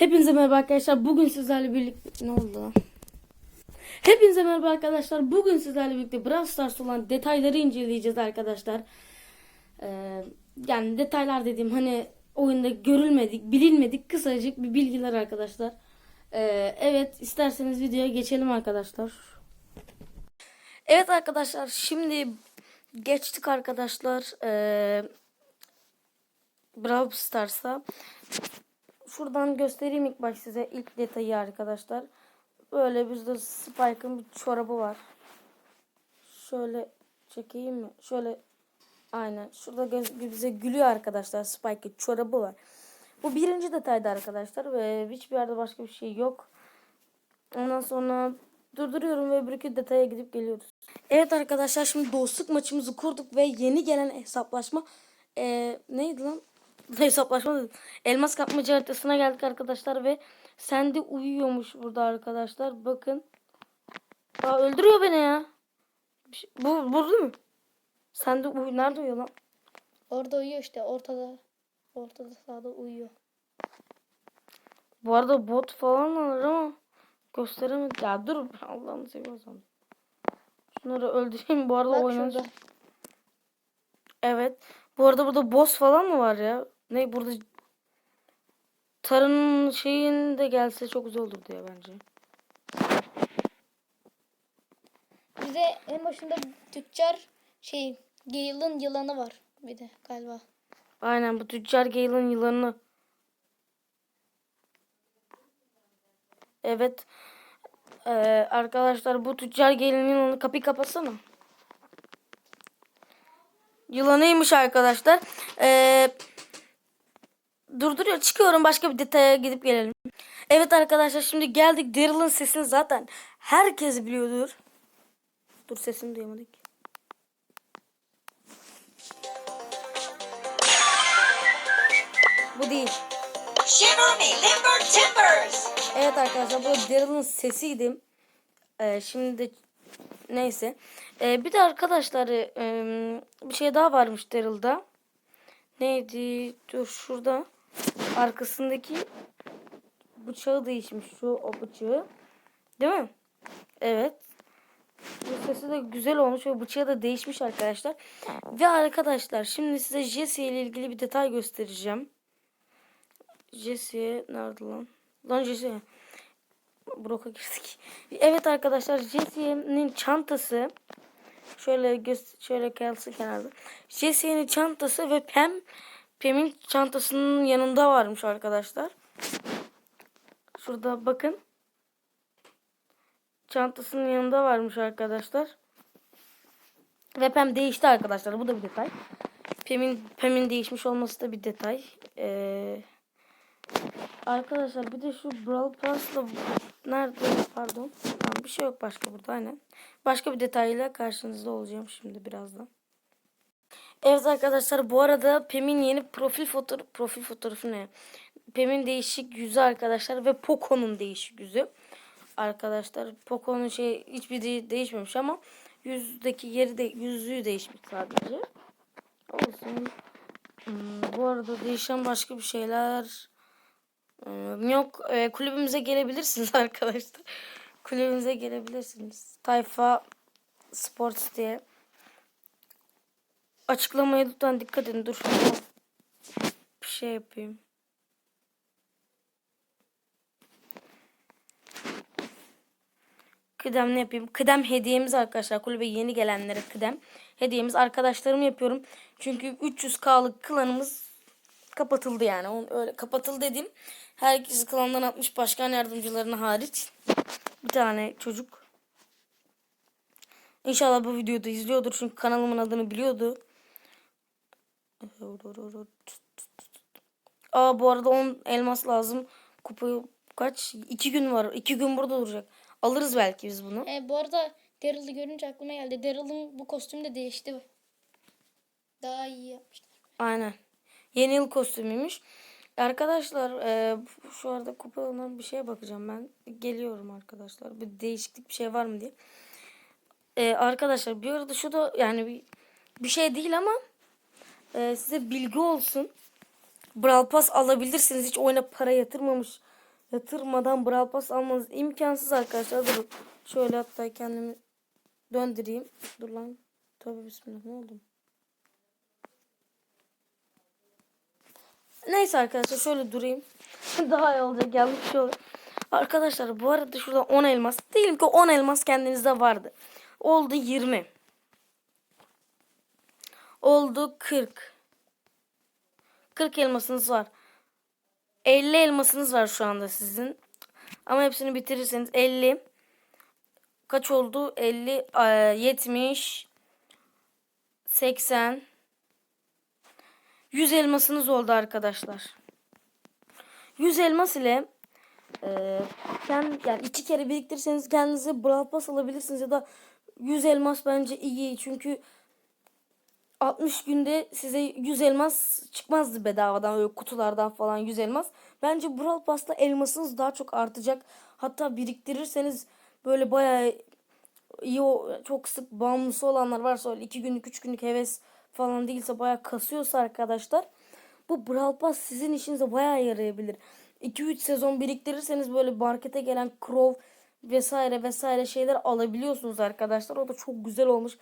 Hepinize merhaba arkadaşlar. Bugün sizlerle birlikte... Ne oldu? Hepinize merhaba arkadaşlar. Bugün sizlerle birlikte Brawl Stars olan detayları inceleyeceğiz arkadaşlar. Ee, yani detaylar dediğim hani oyunda görülmedik, bilinmedik kısacık bir bilgiler arkadaşlar. Ee, evet isterseniz videoya geçelim arkadaşlar. Evet arkadaşlar şimdi geçtik arkadaşlar. Ee, Brawl Stars'a. Şuradan göstereyim ilk baş size ilk detayı arkadaşlar. Böyle bizde Spike'ın bir çorabı var. Şöyle çekeyim mi? Şöyle aynen. Şurada göz, bize gülüyor arkadaşlar Spike'ın çorabı var. Bu birinci detaydı arkadaşlar ve hiçbir yerde başka bir şey yok. Ondan sonra durduruyorum ve iki detaya gidip geliyoruz. Evet arkadaşlar şimdi dostluk maçımızı kurduk ve yeni gelen hesaplaşma eee, neydi lan? Hesaplaşma. Elmas kapmaca haritasına geldik arkadaşlar ve Sandy uyuyormuş burada arkadaşlar. Bakın. Aa, öldürüyor beni ya. Şey- Bu burada mı? Sandy uy nerede uyuyor lan? Orada uyuyor işte ortada. Ortada sağda uyuyor. Bu arada bot falan var ama gösteremedim. Ya dur Allah'ını seviyorsan. Şunları öldüreyim bu arada Bak şurada. Evet. Bu arada burada boss falan mı var ya? Ne burada Tarın şeyin de gelse çok güzel olur diye bence. Bize en başında tüccar şey Gale'ın yılanı var bir de galiba. Aynen bu tüccar Gale'ın yılanı. Evet. Ee, arkadaşlar bu tüccar Gale'ın yılanı kapıyı kapatsana. Yılanıymış arkadaşlar. Ee, durduruyor. Çıkıyorum başka bir detaya gidip gelelim. Evet arkadaşlar şimdi geldik. Daryl'ın sesini zaten herkes biliyordur. Dur sesini duyamadık. Bu değil. Limber timbers! Evet arkadaşlar bu Daryl'ın sesiydi. Ee, şimdi de neyse. Ee, bir de arkadaşlar e, bir şey daha varmış Daryl'da. Neydi? Dur şurada. Arkasındaki bıçağı değişmiş. Şu o bıçağı. Değil mi? Evet. Bu sesi de güzel olmuş ve bıçağı da değişmiş arkadaşlar. Ve arkadaşlar şimdi size Jesse ile ilgili bir detay göstereceğim. Jesse nerede lan? Lan Jesse. Brock'a girdik. Evet arkadaşlar Jesse'nin çantası şöyle göz şöyle kalsın kenarda. Jesse'nin çantası ve Pam Pam'in çantasının yanında varmış arkadaşlar. Şurada bakın. Çantasının yanında varmış arkadaşlar. Ve Pam değişti arkadaşlar. Bu da bir detay. Pam'in Pam'in değişmiş olması da bir detay. Ee, Arkadaşlar bir de şu Brawl Pass'la nerede pardon. Tamam, bir şey yok başka burada aynen. Başka bir detayla karşınızda olacağım şimdi birazdan. Evet arkadaşlar bu arada Pem'in yeni profil fotoğrafı profil fotoğrafı ne? Pem'in değişik yüzü arkadaşlar ve Poco'nun değişik yüzü. Arkadaşlar Poco'nun şey hiçbir de değişmemiş ama yüzdeki yeri de yüzüğü değişmiş sadece. Olsun. Hmm, bu arada değişen başka bir şeyler ee, Yok e, kulübümüze gelebilirsiniz arkadaşlar. Kulübümüze gelebilirsiniz. Tayfa Sports diye. Açıklamaya lütfen dikkat edin. Dur bir şey yapayım. Kıdem ne yapayım? Kıdem hediyemiz arkadaşlar. Kulübe yeni gelenlere kıdem. Hediyemiz arkadaşlarım yapıyorum. Çünkü 300k'lık klanımız kapatıldı yani. Öyle kapatıldı dedim. Herkesi klandan atmış başkan yardımcılarına hariç. Bir tane çocuk. İnşallah bu videoda izliyordur çünkü kanalımın adını biliyordu. Aa bu arada 10 elmas lazım. Kupayı kaç? 2 gün var. 2 gün burada duracak. Alırız belki biz bunu. E, bu arada Daryl'ı görünce aklıma geldi. Daryl'ın bu kostümü de değişti. Daha iyi yapmışlar. Aynen. Yeni yıl kostümüymüş. Arkadaşlar e, şu arada kupa olan bir şeye bakacağım ben. Geliyorum arkadaşlar. Bir değişiklik bir şey var mı diye. E, arkadaşlar bir arada şu da yani bir, bir şey değil ama e, size bilgi olsun. Brawl Pass alabilirsiniz. Hiç oyuna para yatırmamış yatırmadan Brawl Pass almanız imkansız arkadaşlar. Durun. Şöyle hatta kendimi döndüreyim. Dur lan. Tövbe bismillah ne oldu? Neyse arkadaşlar şöyle durayım. Daha iyi olacak yanlış şey. Arkadaşlar bu arada şurada 10 elmas. Diyelim ki 10 elmas kendinizde vardı. Oldu 20. Oldu 40. 40 elmasınız var. 50 elmasınız var şu anda sizin. Ama hepsini bitirirseniz 50 kaç oldu? 50 eee, 70 80 100 elmasınız oldu arkadaşlar. 100 elmas ile eee kend, yani iki kere biriktirirseniz kendinize Brawl Pass alabilirsiniz ya da 100 elmas bence iyi çünkü 60 günde size 100 elmas çıkmazdı bedavadan öyle kutulardan falan 100 elmas. Bence Brawl Pass'ta elmasınız daha çok artacak. Hatta biriktirirseniz böyle bayağı iyi çok sık bağımlısı olanlar varsa öyle 2 günlük 3 günlük heves falan değilse bayağı kasıyorsa arkadaşlar bu Brawl Pass sizin işinize bayağı yarayabilir. 2-3 sezon biriktirirseniz böyle markete gelen Crow vesaire vesaire şeyler alabiliyorsunuz arkadaşlar. O da çok güzel olmuş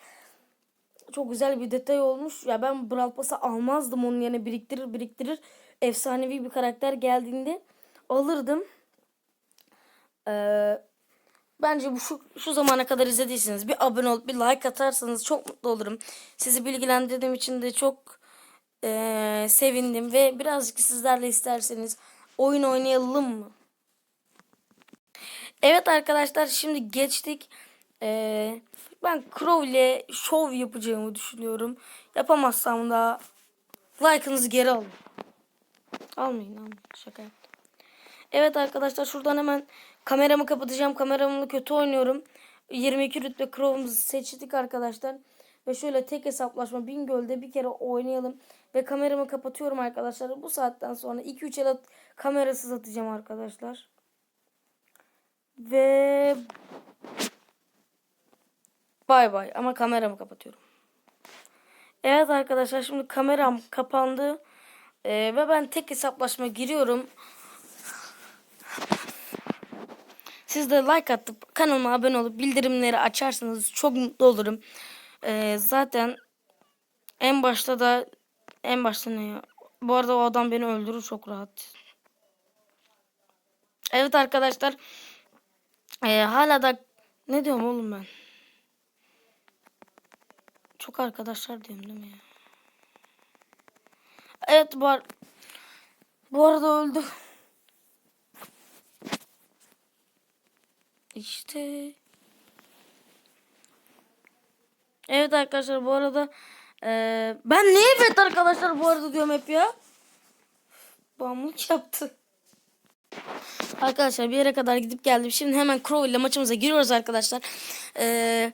çok güzel bir detay olmuş. Ya ben Brawl Pass'ı almazdım onun yerine biriktirir biriktirir. Efsanevi bir karakter geldiğinde alırdım. Ee, bence bu şu, şu zamana kadar izlediyseniz bir abone olup bir like atarsanız çok mutlu olurum. Sizi bilgilendirdiğim için de çok ee, sevindim ve birazcık sizlerle isterseniz oyun oynayalım mı? Evet arkadaşlar şimdi geçtik. Ee, ben Crow ile şov yapacağımı düşünüyorum. Yapamazsam da like'ınızı geri alın. Almayın almayın şaka. Evet arkadaşlar şuradan hemen kameramı kapatacağım. Kameramla kötü oynuyorum. 22 rütbe Crow'umuzu seçtik arkadaşlar. Ve şöyle tek hesaplaşma Bingöl'de bir kere oynayalım. Ve kameramı kapatıyorum arkadaşlar. Bu saatten sonra 2-3 el at kamerasız atacağım arkadaşlar. Ve bay bay ama kameramı kapatıyorum. Evet arkadaşlar şimdi kameram kapandı. Ee, ve ben tek hesaplaşma giriyorum. Siz de like atıp kanalıma abone olup bildirimleri açarsanız çok mutlu olurum. Ee, zaten en başta da en başta ne ya? Bu arada o adam beni öldürür çok rahat. Evet arkadaşlar. Ee, hala da ne diyorum oğlum ben? Çok arkadaşlar diyorum değil mi ya? Evet bu, ar- bu arada öldü. İşte. Evet arkadaşlar bu arada eee, ben ne evet arkadaşlar bu arada diyorum hep ya. Bağımlılık yaptı. Arkadaşlar bir yere kadar gidip geldim. Şimdi hemen Crow ile maçımıza giriyoruz arkadaşlar. Eee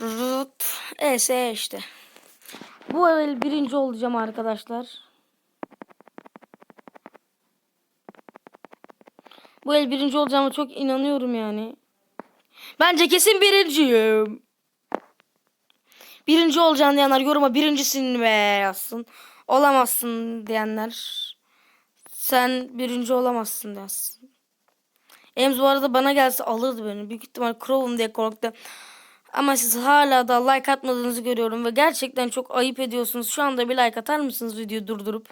rut, ES işte. Bu el birinci olacağım arkadaşlar. Bu el birinci olacağıma çok inanıyorum yani. Bence kesin birinciyim. Birinci olacağını diyenler yoruma birincisin ve yazsın. Olamazsın diyenler sen birinci olamazsın yazsın. Ems bu arada bana gelse alırdı beni. Büyük ihtimal Crow'um diye korktu. Ama siz hala da like atmadığınızı görüyorum ve gerçekten çok ayıp ediyorsunuz. Şu anda bir like atar mısınız videoyu durdurup?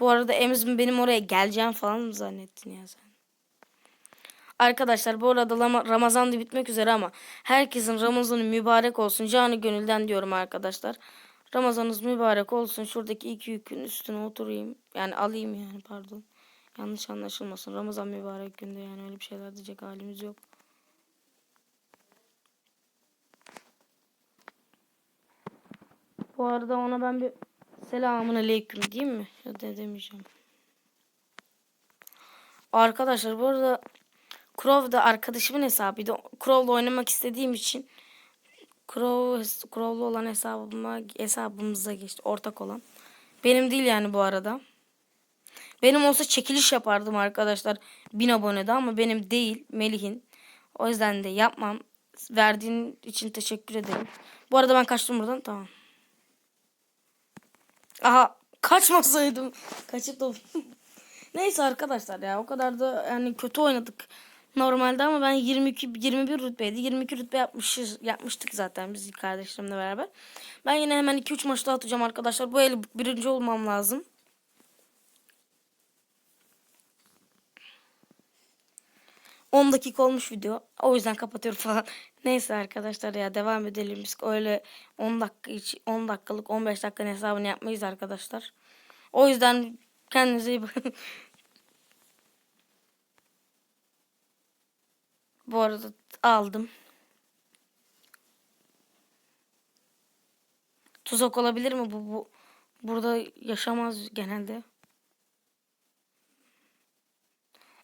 Bu arada Emzim benim oraya geleceğim falan mı zannettin ya sen? Arkadaşlar bu arada Ramazan da bitmek üzere ama herkesin Ramazanı mübarek olsun. Canı gönülden diyorum arkadaşlar. Ramazanınız mübarek olsun. Şuradaki iki yükün üstüne oturayım. Yani alayım yani pardon. Yanlış anlaşılmasın. Ramazan mübarek günde yani öyle bir şeyler diyecek halimiz yok. Bu arada ona ben bir selamun aleyküm diyeyim mi? Ya da demeyeceğim. Arkadaşlar bu arada Crow da arkadaşımın hesabıydı. Crow'la oynamak istediğim için Crow, Crow'lu olan hesabıma, hesabımıza geçti. Ortak olan. Benim değil yani bu arada. Benim olsa çekiliş yapardım arkadaşlar. 1000 abonede ama benim değil. Melih'in. O yüzden de yapmam. verdiğin için teşekkür ederim. Bu arada ben kaçtım buradan. Tamam. Aha kaçmasaydım. Kaçıp da Neyse arkadaşlar ya o kadar da yani kötü oynadık normalde ama ben 22 21 rütbeydi. 22 rütbe yapmışız yapmıştık zaten biz kardeşlerimle beraber. Ben yine hemen 2 3 maç daha atacağım arkadaşlar. Bu el birinci olmam lazım. ...10 dakika olmuş video. O yüzden kapatıyorum falan. Neyse arkadaşlar ya devam edelim. Biz öyle 10 dakika hiç 10 dakikalık 15 dakikanın hesabını yapmayız arkadaşlar. O yüzden kendinize iyi bakın. Bu arada aldım. Tuzak olabilir mi bu? bu burada yaşamaz genelde.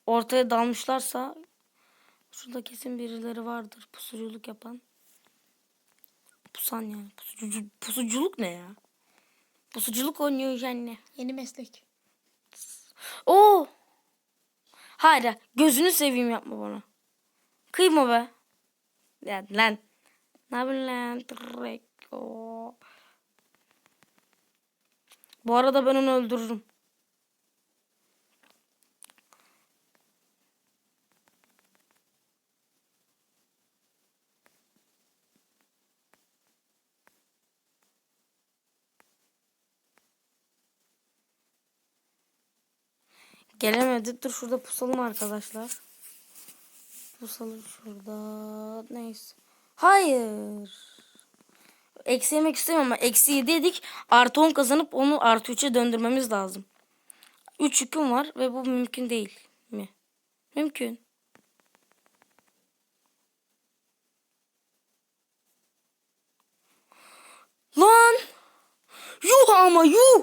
Ortaya dalmışlarsa şurada kesin birileri vardır pusuculuk yapan. Pusan yani. Pusucu, pusuculuk ne ya? Pusuculuk oynuyor yani. Yeni meslek. Oo! Hayır gözünü seveyim yapma bana. Kıyma be. Ya lan. Ne yapıyorsun lan? Trek. Oo. Bu arada ben onu öldürürüm. Gelemedi. Dur şurada pusalım arkadaşlar. Pusalım şurada. Neyse. Hayır. Eksi yemek istemiyorum ama eksi 7 yedik. Artı 10 kazanıp onu artı 3'e döndürmemiz lazım. 3 yüküm var ve bu mümkün değil mi? Mümkün. Lan! Yuh ama yuh!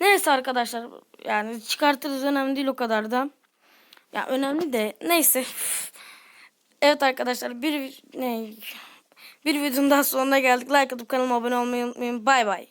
Neyse arkadaşlar yani çıkartırız önemli değil o kadar da. Ya önemli de neyse. Evet arkadaşlar bir ne bir videonun daha sonuna geldik. Like atıp kanalıma abone olmayı unutmayın. Bay bay.